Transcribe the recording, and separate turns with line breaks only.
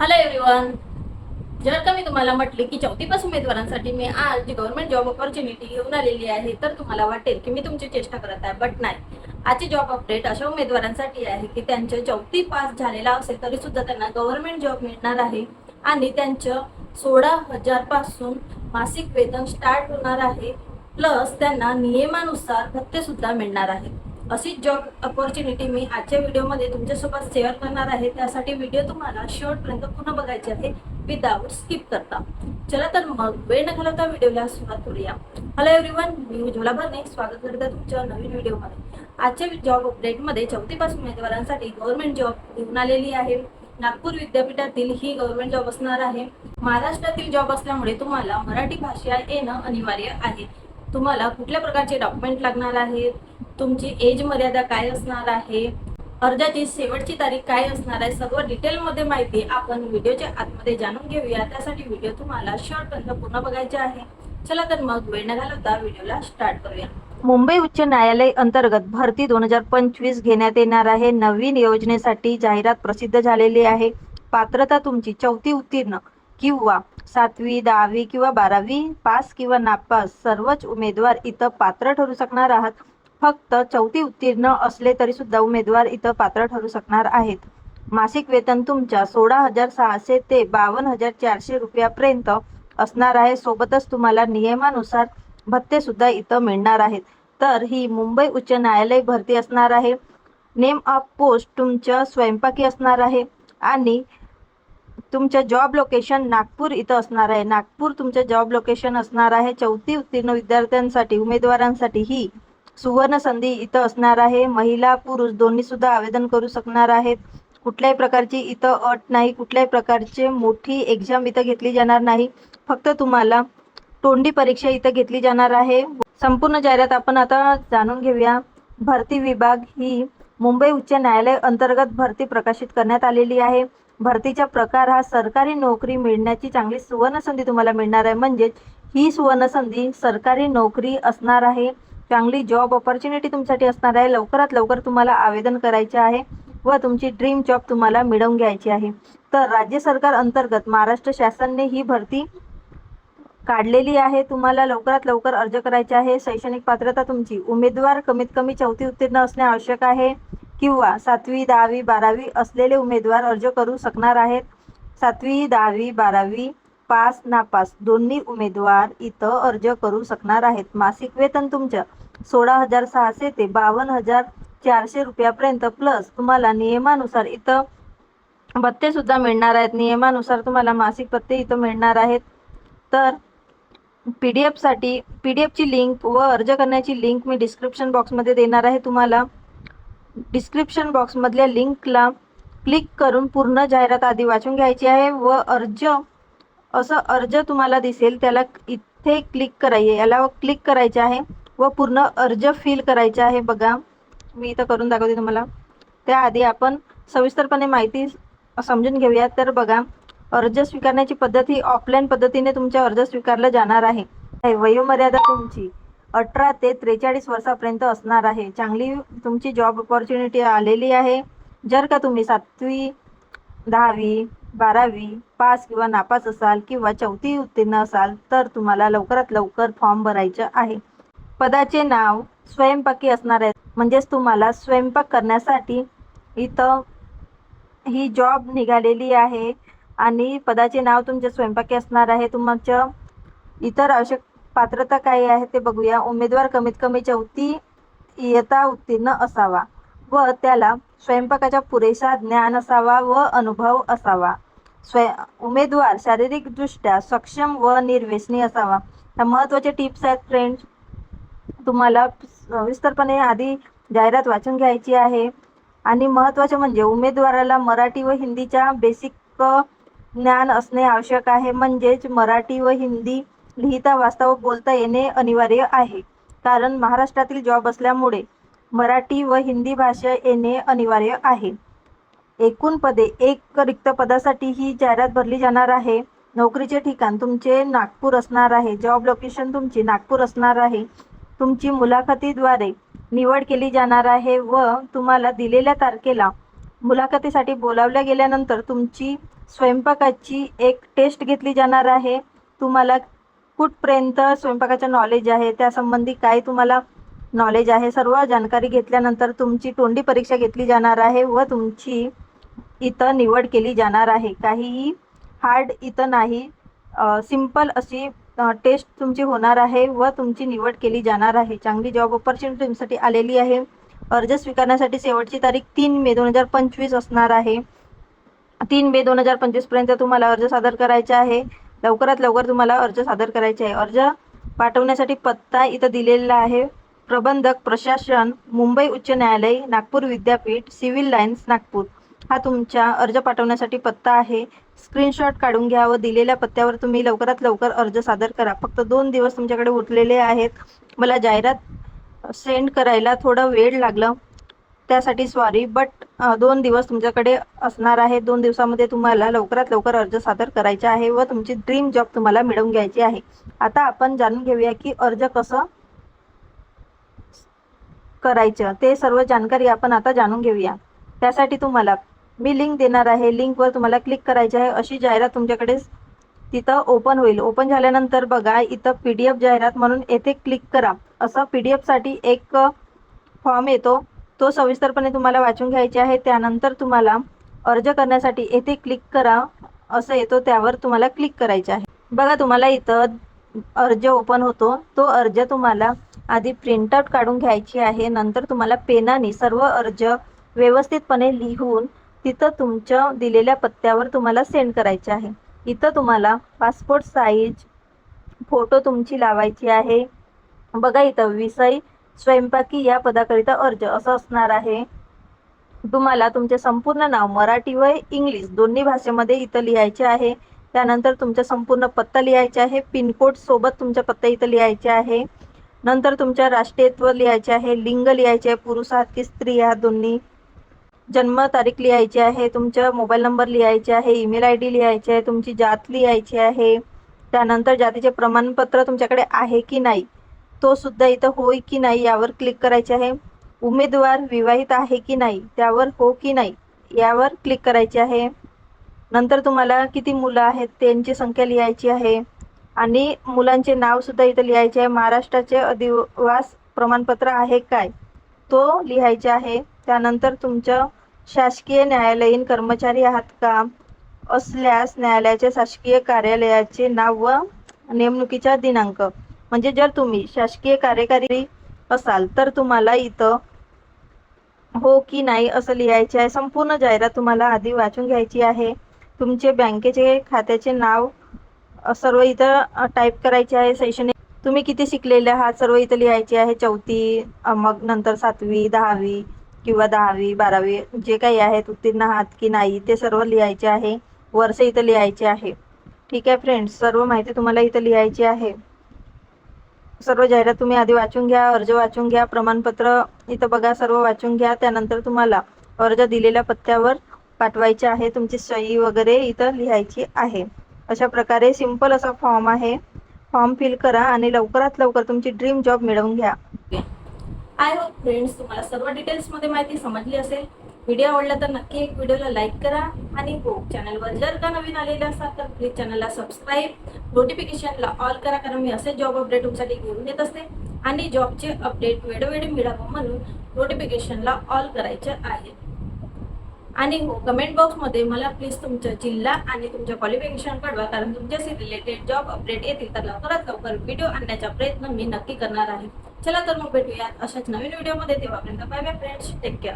Hello everyone जर का मी तुम्हाला म्हटले की चौथीपास उमेदवारांसाठी मी आज जी गव्हर्नमेंट जॉब ऑपॉर्च्युनिटी घेऊन आलेली आहे तर तुम्हाला वाटेल की मी तुमची चेष्टा करत आहे बट नाही. आजची जॉब अपडेट अशा उमेदवारांसाठी आहे की त्यांचं चौथी पास झालेला असेल तरी सुद्धा त्यांना गव्हर्नमेंट जॉब मिळणार आहे आणि त्यांचं सोळा हजारपासून मासिक वेतन स्टार्ट होणार आहे प्लस त्यांना नियमानुसार भत्ते सुद्धा मिळणार आहे. अशीच जॉब अपॉर्च्युनिटी मी आजच्या व्हिडिओमध्ये तुमच्यासोबत शेअर करणार आहे. त्यासाठी व्हिडिओ तुम्हाला शेवटपर्यंत पुन्हा बघायचे आहे. विदाउट स्किप करता. चला तर मग वेळ न घालवता व्हिडिओला सुरुवात करूया. हॅलो एव्हरीवन मी उज्ज्वला भरणे. स्वागत करते तुमच्या नवीन व्हिडिओमध्ये आजच्या जॉब अपडेटमध्ये चौथीपास उमेदवारांसाठी गव्हर्नमेंट जॉब घेऊन आलेली आहे. नागपूर विद्यापीठातील ही गव्हर्नमेंट जॉब असणार आहे. महाराष्ट्रातील जॉब असल्यामुळे तुम्हाला मराठी भाषा येणं अनिवार्य आहे. तुम्हाला कुठल्या प्रकारचे डॉक्युमेंट लागणार आहेत? तुमची एज मर्यादा काय असणार आहे? अर्जाची शेवटची तारीख काय असणार आहे? सर्व डिटेलमध्ये माहिती आपण व्हिडिओच्या आतमध्ये जाणून घेऊया. त्यासाठी व्हिडिओ तुम्हाला शॉर्टपर्यंत पूर्ण बघायचे आहे. चला तर मग वेळ न घालवता व्हिडिओला स्टार्ट करूया.
मुंबई उच्च न्यायालय अंतर्गत भरती दोन हजार पंचवीस घेण्यात येणार आहे. नवीन योजनेसाठी जाहिरात प्रसिद्ध झालेली आहे. पात्रता तुमची चौथी उत्तीर्ण किंवा सातवी दहावी किंवा बारावी पास किंवा नापास सर्वच उमेदवार इथं पात्र ठरू शकणार आहात. फक्त चौथी उत्तीर्ण असले तरी सुद्धा उमेदवार इथं पात्र ठरू शकणार आहेत. मासिक वेतन तुमच्या सोळा हजार सहाशे ते बावन्न हजार चारशे रुपयापर्यंत असणार आहे. सोबतच तुम्हाला नियमानुसार भत्ते सुद्धा इथं मिळणार आहेत. तर ही मुंबई उच्च न्यायालय भरती असणार आहे. नेम ऑफ पोस्ट तुमचं स्वयंपाकी असणार आहे आणि तुमचं जॉब लोकेशन नागपूर इथं असणार आहे. नागपूर तुमचं जॉब लोकेशन असणार आहे. चौथी उत्तीर्ण विद्यार्थ्यांसाठी उमेदवारांसाठी ही सुवर्ण संधी इथं असणार आहे. महिला पुरुष दोन्ही सुद्धा आवेदन करू शकणार आहेत. कुठल्याही प्रकारची इथं अट नाही. कुठल्याही प्रकारचे मोठी एक्झाम इथं घेतली जाणार नाही. फक्त तुम्हाला तोंडी परीक्षा इथं घेतली जाणार आहे. संपूर्ण जाहिरात आपण आता जाणून घेऊया. भरती विभाग ही मुंबई उच्च न्यायालय अंतर्गत भरती प्रकाशित करण्यात आलेली आहे. भरतीचा प्रकार हा सरकारी नोकरी मिळण्याची चांगली सुवर्ण संधी तुम्हाला मिळणार आहे. म्हणजेच ही सुवर्ण संधी सरकारी नोकरी असणार आहे. चांगली जॉब ऑपॉर्च्युनिटी तुमच्यासाठी असणार आहे. लवकरात लवकर तुम्हाला आवेदन करायचे आहे व तुमची ड्रीम जॉब तुम्हाला मिळवून घ्यायची आहे. तर राज्य सरकार अंतर्गत महाराष्ट्र शासनाने ही भरती काढलेली आहे. तुम्हाला लवकरात लवकर अर्ज करायचे आहे. शैक्षणिक पात्रता तुमची उमेदवार कमीत कमी चौथी उत्तीर्ण असणे आवश्यक आहे किंवा सातवी दहावी बारावी असलेले उमेदवार अर्ज करू शकणार आहेत. सातवी दहावी बारावी पास नापास दोन्ही उमेदवार इथं अर्ज करू शकणार आहेत. मासिक वेतन तुमचं सोळा हजार सहाशे ते बावन्न हजार चारशे रुपयापर्यंत प्लस तुम्हाला नियमानुसार इथं भत्ते सुद्धा मिळणार आहेत. नियमानुसार तुम्हाला मासिक भत्ते इथं मिळणार आहेत. तर पी डी एफसाठी पी डी एफची लिंक व अर्ज करण्याची लिंक मी डिस्क्रिप्शन बॉक्समध्ये देणार आहे तुम्हाला. डिस्क्रिप्शन बॉक्समधल्या लिंकला क्लिक करून पूर्ण जाहिरात आधी वाचून घ्यायची आहे व अर्ज असं अर्ज तुम्हाला दिसेल त्याला इथे क्लिक करायचे याला क्लिक करायचे आहे. व पूर्ण अर्ज फिल करायचे आहे. बघा मी इथं करून दाखवते तुम्हाला. त्याआधी आपण सविस्तरपणे माहिती समजून घेऊया. तर बघा अर्ज स्वीकारण्याची पद्धत ही ऑफलाईन पद्धतीने तुमचा अर्ज स्वीकारला जाणार आहे. वयोमर्यादा तुमची अठरा ते त्रेचाळीस वर्षापर्यंत असणार आहे. चांगली तुमची जॉब ऑपॉर्च्युनिटी आलेली आहे. जर का तुम्ही सातवी दहावी बारावी पास किंवा नापास असाल किंवा चौथी उत्तीर्ण असाल तर तुम्हाला लवकरात लवकर फॉर्म भरायचं आहे. पदाचे नाव स्वयंपाकी असणार आहे. म्हणजेच तुम्हाला स्वयंपाक करण्यासाठी इथं ही जॉब निघालेली आहे आणि पदाचे नाव तुमचे स्वयंपाकी असणार आहे. तुमच्या इतर आवश्यक पात्रता काय आहे ते बघूया. उमेदवार कमीत कमी चौथी इयता उत्तीर्ण असावा व त्याला स्वयंपाकाचा पुरेसा ज्ञान असावा व अनुभव असावा. स्वय उमेदवार शारीरिकदृष्ट्या सक्षम व निर्व्यसनी असावा. ह्या महत्त्वाच्या टिप्स आहेत फ्रेंड्स तुम्हाला सविस्तरपणे आधी जाहिरात वाचून घ्यायची आहे. आणि महत्त्वाचं म्हणजे उमेदवाराला मराठी व हिंदीच्या बेसिक ज्ञान असणे आवश्यक आहे. म्हणजेच मराठी व हिंदी लिहिता वाचता व बोलता येणे अनिवार्य आहे. कारण महाराष्ट्रातील जॉब असल्यामुळे मराठी व हिंदी भाषा येणे अनिवार्य आहे. एकूण पदे एक रिक्त पदासाठी ही जाहिरात भरली जाणार आहे. नोकरीचे ठिकाण तुमचे नागपूर असणार आहे. जॉब लोकेशन तुमची नागपूर असणार आहे. तुमची मुलाखतीद्वारे निवड केली जाणार आहे व तुम्हाला दिलेल्या तारखेला मुलाखतीसाठी बोलावल्या गेल्यानंतर तुमची स्वयंपाकाची एक टेस्ट घेतली जाणार आहे. तुम्हाला कुठपर्यंत स्वयंपाकाचं नॉलेज आहे त्यासंबंधी काय तुम्हाला नॉलेज आहे सर्व जानकारी घेतल्यानंतर तुमची तोंडी परीक्षा घेतली जाणार आहे व तुमची इथं निवड केली जाणार आहे. काहीही हार्ड इथं नाही. सिंपल अशी टेस्ट तुमची होणार आहे व तुमची निवड केली जाणार आहे. चांगली जॉब ऑपॉर्च्युनिटी तुमच्यासाठी आलेली आहे. अर्ज स्वीकारण्यासाठी शेवटची तारीख तीन मे दोन हजार पंचवीस असणार आहे. तीन मे दोन हजार पंचवीसपर्यंत तुम्हाला अर्ज सादर करायचा आहे. लवकरात लवकर तुम्हाला अर्ज सादर करायचे आहे. अर्ज पाठवण्यासाठी पत्ता इथं दिलेला आहे. प्रबंधक प्रशासन मुंबई उच्च न्यायालय नागपूर विद्यापीठ सिव्हिल लाईन्स नागपूर. हा तुमच्या अर्ज पाठवण्यासाठी पत्ता आहे. स्क्रीनशॉट काढून घ्या व दिलेल्या पत्त्यावर तुम्ही लवकरात लवकर अर्ज सादर करा. फक्त दोन दिवस तुमच्याकडे उरलेले आहेत. मला जाहिरात सेंड करायला थोडं वेळ लागलं. त्यासाठी सॉरी बट दोन दिवस तुमच्याकडे असणार आहे. दोन दिवसामध्ये तुम्हाला लवकरात लवकर अर्ज सादर करायचा आहे व तुमची ड्रीम जॉब तुम्हाला मिळवून घ्यायची आहे. आता आपण जाणून घेऊया की अर्ज कसं करायचं. ते सर्व जानकारी आपण आता जाणून घेऊया. त्यासाठी तुम्हाला मी लिंक देणार आहे. लिंकवर तुम्हाला क्लिक करायचे आहे. अशी जाहिरात तुमच्याकडे तिथं ओपन होईल. ओपन झाल्यानंतर बघा इथं पी डी एफ जाहिरात म्हणून येथे क्लिक करा. असं पी डी एफसाठी एक फॉर्म येतो. तो सविस्तरपणे तुम्हाला वाचून घ्यायचे आहे. त्यानंतर तुम्हाला अर्ज करण्यासाठी येथे क्लिक करा. असं येतो त्यावर तुम्हाला क्लिक करायचे आहे. बघा तुम्हाला इथं अर्ज ओपन होतो. तो अर्ज तुम्हाला आधी प्रिंटआउट काढून घ्यायची आहे. नंतर तुम्हाला पेनाने सर्व अर्ज व्यवस्थितपणे लिहून तिथं तुमच्या दिलेल्या पत्त्यावर तुम्हाला सेंड करायचे आहे. इथं तुम्हाला पासपोर्ट साईज फोटो तुमची लावायची आहे. बघा इथं विषय स्वयंपाकी या पदाकरिता अर्ज. असं असणार आहे. तुम्हाला तुमचे संपूर्ण नाव मराठी व इंग्लिश दोन्ही भाषेमध्ये इथं लिहायचे आहे. त्यानंतर तुमचा संपूर्ण पत्ता लिहायचा आहे. पिनकोड सोबत तुमचा पत्ता इथं लिहायचा आहे. नंतर तुमच्या राष्ट्रीयत्व लिहायचे आहे. लिंग लिहायचे आहे. पुरुष आहात की स्त्री आहात दोन्ही. जन्मतारीख लिहायची आहे तुमचा मोबाईल नंबर लिहायचे आहे ईमेल आय डी लिहायची आहे तुमची जात लिहायची आहे त्यानंतर जातीचे प्रमाणपत्र तुमच्याकडे आहे की नाही तो सुद्धा इथं होय की नाही यावर क्लिक करायचे आहे. उमेदवार विवाहित आहे की नाही त्यावर हो की नाही यावर क्लिक करायचे आहे. नंतर तुम्हाला किती मुलं आहेत त्यांची संख्या लिहायची आहे. आणि मुलांचे नाव सुद्धा इथं लिहायचे आहे. महाराष्ट्राचे अधिवास प्रमाणपत्र आहे काय तो लिहायचे आहे. त्यानंतर तुमचं शासकीय न्यायालयीन कर्मचारी आहात का? असल्यास न्यायालयाच्या शासकीय कार्यालयाचे नाव व नेमणुकीचा दिनांक. म्हणजे जर तुम्ही शासकीय कार्यकारी असाल तर तुम्हाला इथं हो की नाही असं लिहायचे आहे. संपूर्ण जाहिरात तुम्हाला आधी वाचून घ्यायची आहे. तुमचे बँकेचे खात्याचे नाव सर्व इथं टाईप करायचे आहे. शैक्षणिक तुम्ही किती शिकलेले आहात? सर्व इथं लिहायचे आहे. चौथी मग नंतर सातवी दहावी किंवा दहावी बारावी जे काही आहेत उत्तीर्ण आहात की नाही ते सर्व लिहायचे आहे. वर्ष इथं लिहायचे आहे. ठीक आहे फ्रेंड्स सर्व माहिती तुम्हाला इथं लिहायची आहे. सर्व जाहिरात तुम्ही आधी वाचून घ्या अर्ज वाचून घ्या प्रमाणपत्र इथं बघा सर्व वाचून घ्या. त्यानंतर तुम्हाला अर्ज दिलेल्या पत्त्यावर पाठवायचे आहे. तुमची सही वगैरे इथं लिहायची आहे. अशा प्रकारे सिंपल असा फॉर्म आहे. फॉर्म फिल करा आणि लवकरात लवकर तुमची ड्रीम जॉब मिळवून घ्या.
आय होप फ्रेंड्स तुम्हाला सर्व डिटेल्समध्ये माहिती समजली असेल. व्हिडिओ आवडला तर नक्की एक व्हिडिओला लाईक करा. आणि हो चॅनलवर जर का नवीन आलेले असाल तर प्लीज चॅनलला सबस्क्राईब नोटिफिकेशनला ऑल करा कारण मी असे जॉब अपडेट तुमच्यासाठी घेऊन येत असते. आणि जॉबचे अपडेट वेळोवेळी मिळावं म्हणून नोटिफिकेशनला ऑल करायचे आहे. आणि हो कमेंट बॉक्समध्ये मला प्लीज तुमचा जिल्हा आणि तुमच्या क्वालिफिकेशन कळवा कारण तुमच्याशी रिलेटेड जॉब अपडेट येतील तर लवकरात लवकर व्हिडिओ आणण्याचा प्रयत्न मी नक्की करणार आहे. चला तर मग भेटूयात अशाच नवीन व्हिडिओमध्ये तेव्हापर्यंत bye bye friends take care